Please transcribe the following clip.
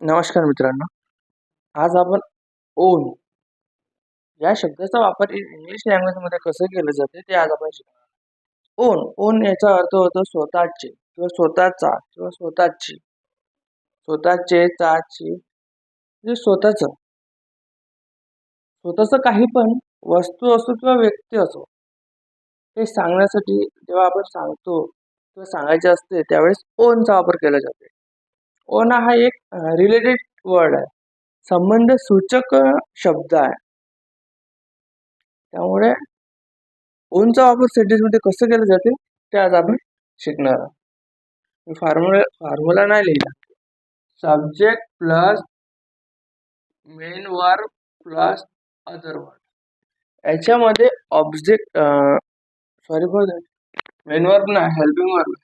नमस्कार मित्रांनो. आज आपण ओन या शब्दाचा वापर इंग्लिश लँग्वेजमध्ये कसं केलं जाते ते आज आपण शिकणार ओन ओन याचा अर्थ होतो स्वतःचे किंवा स्वतःचा किंवा स्वतःची. स्वतःचे चाची म्हणजे स्वतःचं. स्वतःचं काही पण वस्तू असो किंवा व्यक्ती असो हे सांगण्यासाठी जेव्हा आपण सांगतो किंवा सांगायचे असते त्यावेळेस ओनचा वापर केला जाते. ओना हा एक रिलेटेड वर्ड आहे. संबंध सूचक शब्द आहे. त्यामुळे ओनचा वापर सेंटेन्समध्ये कसं केलं जाते ते आज आपण शिकणार आहोत. फॉर्म्युला फॉर्म्युला नाही लिहिला. Subject plus main verb plus other word याच्यामध्ये object sorry for that main verb नाही हेल्पिंग वर्ब